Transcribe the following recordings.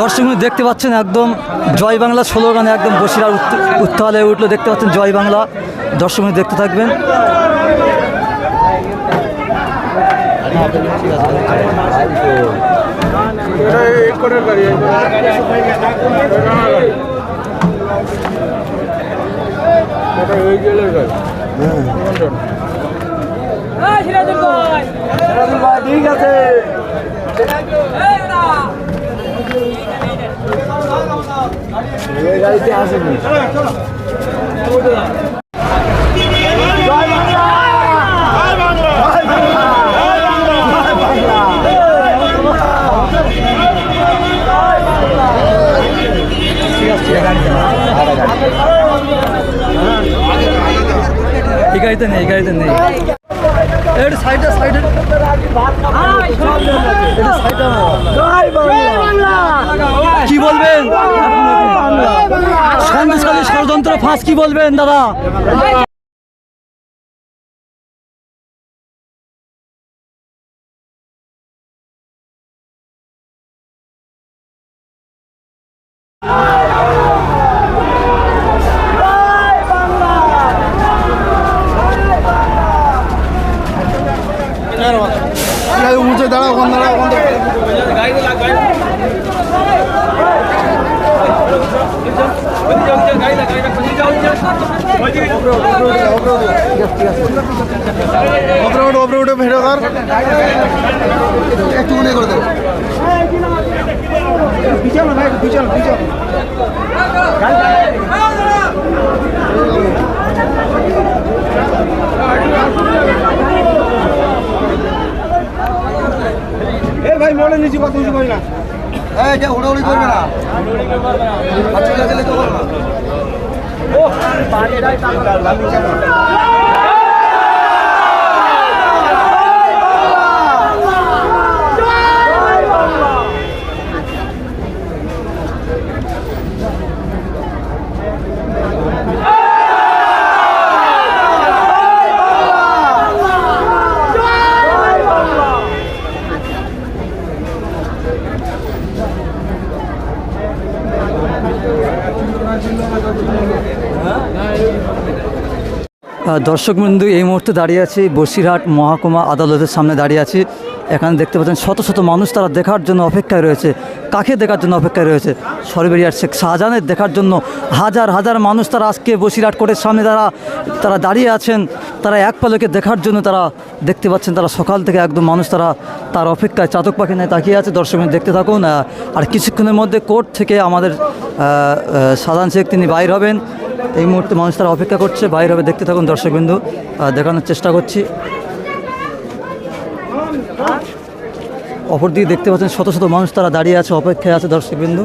দর্শক দেখতে পাচ্ছেন একদম জয় বাংলা স্লোগানে একদম বসিরার উত্তাল হয়ে উঠল দেখতে পাচ্ছেন জয় বাংলা। দর্শক দেখতে থাকবেন। ঠিক আছে। গাড়িতে আসেনি এই গাড়িতে নেই। এই গাড়িতে নেই। একটু সাইডে সাইডে কি বলবেন? ফাঁস কি বলবেন দাদা উঁচে দাঁড়াও ওখান দাঁড়াও ওখান। ওপরে উঠে ভিডিও কর একটু মনে করে দেবো পিছানো ভাই পিছানো পিছানো ভাই মনে নিচে কথা উঁচু করি না। এই যে উড়াউড়ি করবে না। আচ্ছা কাছে লেগে করবে না। ও দর্শক বন্ধু এই মুহূর্তে দাঁড়িয়ে আছি বসিরহাট মহাকুমা আদালতের সামনে দাঁড়িয়ে আছি। এখানে দেখতে পাচ্ছেন শত শত মানুষ তারা দেখার জন্য অপেক্ষায় রয়েছে। কাকে দেখার জন্য অপেক্ষায় রয়েছে? সরবেরিয়ার শেখ শাহজাহানের দেখার জন্য হাজার হাজার মানুষ তারা আজকে বসিরহাট কোর্টের সামনে তারা তারা দাঁড়িয়ে আছেন। তারা এক পালকে দেখার জন্য তারা দেখতে পাচ্ছেন তারা সকাল থেকে একদম মানুষ তারা তার অপেক্ষায় চাতক পাখি নিয়ে তাকিয়ে আছে। দর্শক দেখতে থাকুন। আর কিছুক্ষণের মধ্যে কোর্ট থেকে আমাদের আহ, শেখ তিনি বাইর হবেন। এই মুহূর্তে মানুষ তারা অপেক্ষা করছে। বাইরে হবে, দেখতে থাকুন দর্শকবিন্দু। দেখানোর চেষ্টা করছি। অপরদিকে দেখতে পাচ্ছেন শত শত মানুষ তারা দাঁড়িয়ে আছে, অপেক্ষায় আছে দর্শকবিন্দু।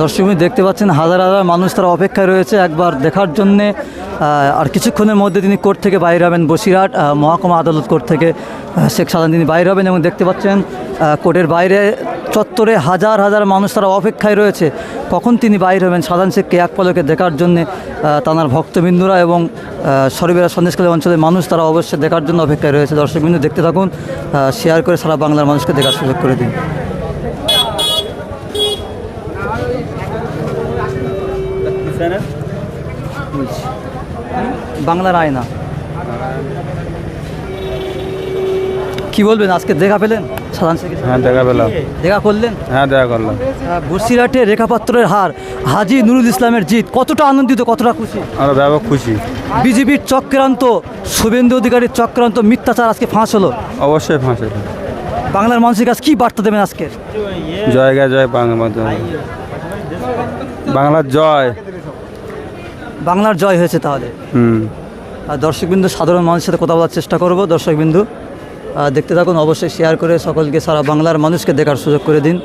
দর্শকমি দেখতে পাচ্ছেন হাজার হাজার মানুষ তারা অপেক্ষায় রয়েছে একবার দেখার জন্যে। আর কিছুক্ষণের মধ্যে তিনি কোর্ট থেকে বাইরে হবেন বসিরহাট মহকুমা আদালত কোর্ট থেকে শেখ সাধারণ তিনি বাইরে হবেন এবং দেখতে পাচ্ছেন কোর্টের বাইরে চত্বরে হাজার হাজার মানুষ তারা অপেক্ষায় রয়েছে। কখন তিনি বাইরে হবেন সাধারণ শেখকে এক পলকে দেখার জন্যে তাঁর ভক্তবিন্দুরা এবং সরবেরা সন্দেশকালী অঞ্চলের মানুষ তারা অবশ্যই দেখার জন্য অপেক্ষায় রয়েছে। দর্শকবিন্দু দেখতে থাকুন শেয়ার করে সারা বাংলার মানুষকে দেখার সুযোগ করে দিন। বাংলার আয়না। কি বলবেন আজকে দেখা পেলেন? সাধারণ হ্যাঁ দেখা পেলাম। দেখা করলেন? হ্যাঁ দেখা করলাম। বসিরহাটে রেখাপাত্রের হার হাজি নুরুল ইসলামের জিত কতটা আনন্দিত কতটা খুশি? আমরা ব্যাপক খুশি। বিজেপির চক্রান্ত শুভেন্দু অধিকারীর চক্রান্ত মিথ্যাচার আজকে ফাঁস হলো। অবশ্যই ফাঁসে বাংলার মানুষের কাছে কি বার্তা দেবেন আজকে জয়গা জয় বাংলা বাংলার জয়। বাংলার জয় হয়েছে তাহলে। আর দর্শকবিন্দু সাধারণ মানুষের সাথে কথা বলার চেষ্টা করব। দর্শকবিন্দু দেখতে থাকুন অবশ্যই শেয়ার করে সকলকে সারা বাংলার মানুষকে দেখার সুযোগ করে দিন।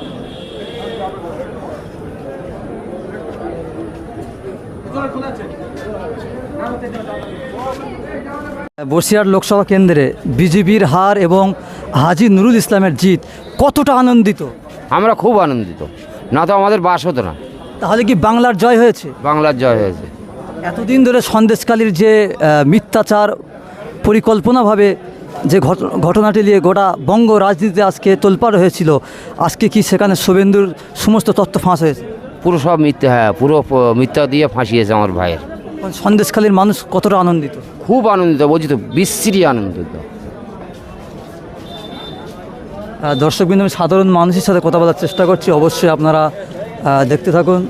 বসিরহাট লোকসভা কেন্দ্রে বিজেপির হার এবং হাজি নুরুল ইসলামের জিত কতটা আনন্দিত? আমরা খুব আনন্দিত। না তো আমাদের বাস হতো না। তাহলে কি বাংলার জয় হয়েছে? বাংলার জয় হয়েছে। এতদিন ধরে সন্দেশকালীর যে মিথ্যাচার পরিকল্পনাভাবে যে ঘট- ঘটনাটি নিয়ে গোটা বঙ্গ রাজনীতিতে আজকে তোলপাড় হয়েছিল আজকে কি সেখানে শুভেন্দুর সমস্ত তথ্য ফাঁস হয়েছে? পুরো সব মিথ্যা হ্যাঁ পুরো মিথ্যা দিয়ে ফাঁসিয়েছে আমার ভাইয়ের। সন্দেশকালীর মানুষ কতটা আনন্দিত? খুব আনন্দিত বলছি তো বিশ্রী আনন্দিত। দর্শকবৃন্দ আমি সাধারণ মানুষের সাথে কথা বলার চেষ্টা করছি অবশ্যই আপনারা দেখতে থাকুন।